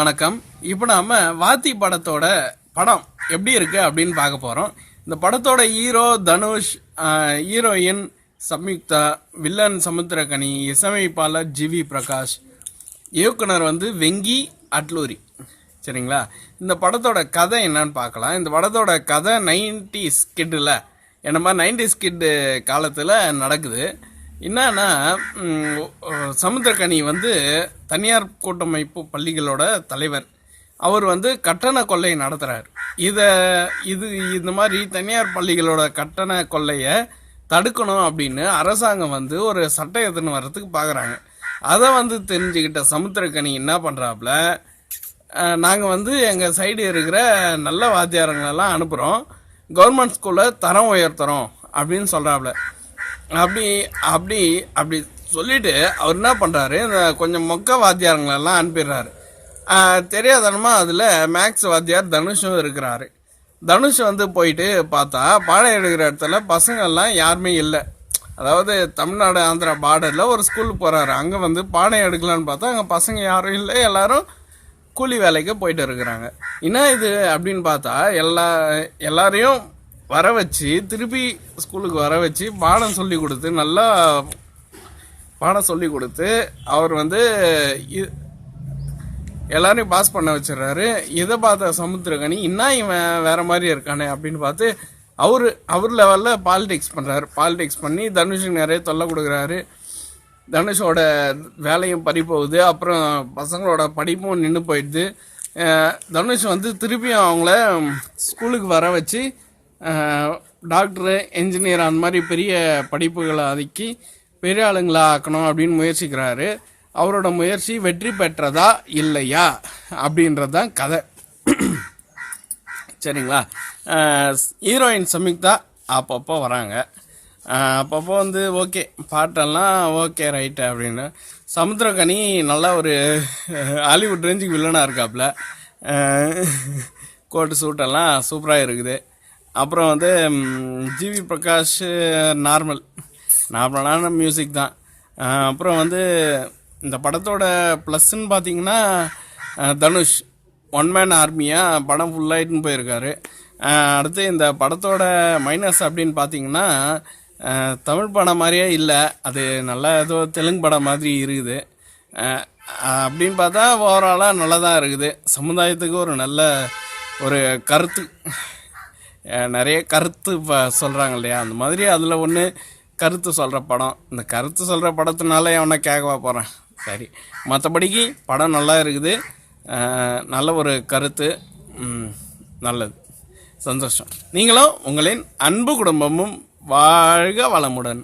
வணக்கம். இப்போ நாம வாத்தி படத்தோட படம் எப்படி இருக்கு அப்படின்னு பார்க்க போறோம். இந்த படத்தோட hero Dhanush heroine Samyuktha villain Samuthirakani இசையமைப்பாளர் ஜிவி பிரகாஷ் இயக்குனர் வந்து வெங்கி அட்லூரி. சரிங்களா? இந்த படத்தோட கதை என்னன்னு பார்க்கலாம். இந்த படத்தோட கதை நைன்டிஸ் கிட்டில் என்ன மாதிரி நைன்டிஸ் கிட்டு காலத்தில் நடக்குது. என்னன்னா சமுத்திரக்கனி வந்து தனியார் கூட்டமைப்பு பள்ளிகளோட தலைவர். அவர் வந்து கட்டண கொள்ளை நடத்துகிறார் இதை இது இந்த மாதிரி தனியார் பள்ளிகளோட கட்டண கொள்ளையை தடுக்கணும் அப்படின்னு அரசாங்கம் வந்து ஒரு சட்டம் எடுத்துன்னு வர்றதுக்கு பார்க்குறாங்க அதை வந்து தெரிஞ்சுக்கிட்ட சமுத்திரக்கனி என்ன பண்ணுறாப்புல நாங்கள் வந்து எங்கள் சைடு இருக்கிற நல்ல வாத்தியாரங்களெல்லாம் அனுப்புகிறோம் கவர்மெண்ட் ஸ்கூலில் தரம் உயர்த்துறோம் அப்படின்னு சொல்கிறாப்புல அப்படி அப்படி அப்படி சொல்லிட்டு அவர் என்ன பண்ணுறாரு இந்த கொஞ்சம் மொக்க வாத்தியாரங்களெல்லாம் அனுப்பிடுறாரு. தெரியாதனமாக தெரியாதனமா அதில் மேக்ஸ் வாத்தியார் தனுஷும் இருக்கிறாரு. தனுஷ் வந்து போயிட்டு பார்த்தா பாடம் எடுக்கிற இடத்துல பசங்கள்லாம் யாருமே இல்லை. அதாவது தமிழ்நாடு ஆந்திரா பார்டரில் ஒரு ஸ்கூலுக்கு போகிறாரு அங்கே வந்து பாடம் எடுக்கலான்னு பார்த்தா அங்கே பசங்க யாரும் இல்லை. எல்லாரும் கூலி வேலைக்கு போயிட்டு இருக்கிறாங்க. என்ன இது? அப்படின்னு பார்த்தா எல்லா எல்லாரையும் வர வச்சு திருப்பி ஸ்கூலுக்கு வர வச்சு பாடம் சொல்லி கொடுத்து நல்லா பாடம் சொல்லி கொடுத்து அவர் வந்து இ- எல்லாரையும் பாஸ் பண்ண வச்சிடுறாரு. இதை பார்த்த சமுத்திரகனி இன்னும் இவன் வேற மாதிரி இருக்கானே? அப்படின்னு பார்த்து அவர் அவர் லெவலில் பாலிடிக்ஸ் பண்ணுறாரு பாலிடிக்ஸ் பண்ணி தனுஷுக்கு நிறைய தொல்லை கொடுக்குறாரு. தனுஷோட வேலையும் பறி போகுது அப்புறம் பசங்களோட படிப்பும் நின்று போயிடுது. தனுஷ் வந்து திருப்பியும் அவங்கள ஸ்கூலுக்கு வர வச்சு டாக்டரு என்ஜினியர் அந்த மாதிரி பெரிய படிப்புகளை அதுக்கி பெரிய ஆளுங்களா ஆக்கணும் அப்படின்னு முயற்சிக்கிறாரு. அவரோட முயற்சி வெற்றி பெற்றதா இல்லையா அப்படின்றது தான் கதை. சரிங்களா? ஹீரோயின் சமிக்தா அப்பப்போ வராங்க. அப்பப்போ வந்து ஓகே பாட்டெல்லாம் ஓகே ரைட்டு அப்படின்னு. சமுத்திரகனி நல்லா ஒரு ஹாலிவுட் ரேஞ்சுக்கு வில்லனாக இருக்காப்புல கோட்டு சூட்டெல்லாம் சூப்பராக இருக்குது. அப்புறம் வந்து ஜிவி பிரகாஷ் நார்மல் நார்மலான மியூசிக் தான். அப்புறம் வந்து இந்த படத்தோட ப்ளஸ்ன்னு பார்த்தீங்கன்னா தனுஷ். ஒன் மேன் ஆர்மியாக படம் ஃபுல்லாகிட்டுன்னு போயிருக்காரு. அடுத்து இந்த படத்தோட மைனஸ் அப்படின்னு பார்த்தீங்கன்னா தமிழ் படம் மாதிரியே இல்லை. அது நல்லா ஏதோ தெலுங்கு படம் மாதிரி இருக்குது. அப்படின்னு பார்த்தா ஓவராலாக நல்லா தான் இருக்குது. சமுதாயத்துக்கு ஒரு நல்ல ஒரு கருத்து. நிறைய கருத்து இப்போ சொல்கிறாங்க இல்லையா? அந்த மாதிரி அதில் ஒன்று கருத்து சொல்கிற படம். இந்த கருத்து சொல்கிற படத்தினால எவனை கேட்கவா போகிறேன் சரி. மற்றபடிக்கு படம் நல்லா இருக்குது. நல்ல ஒரு கருத்து. நல்லது. சந்தோஷம். நீங்களும் உங்களின் அன்பு குடும்பமும் வாழ்க வளமுடன்.